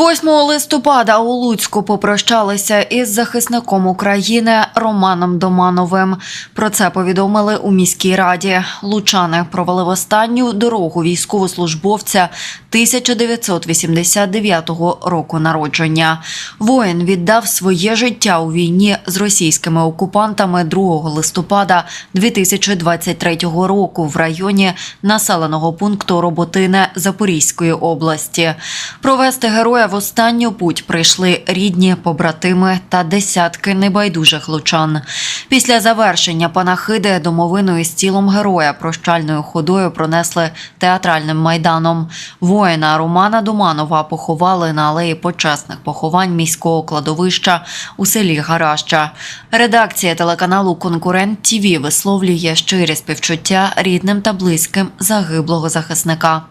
8 листопада у Луцьку попрощалися із захисником України Романом Домановим. Про це повідомили у міській раді. Лучани провели в останню дорогу військовослужбовця 1989 року народження. Воїн віддав своє життя у війні з російськими окупантами 2 листопада 2023 року в районі населеного пункту Роботине Запорізької області. Провести героя в останню путь прийшли рідні, побратими та десятки небайдужих лучан. Після завершення панахиди домовину із тілом героя прощальною ходою пронесли театральним майданом. Воїна Романа Думанова поховали на алеї почесних поховань міського кладовища у селі Гараща. Редакція телеканалу Конкурент ТІВІ висловлює щирі співчуття рідним та близьким загиблого захисника.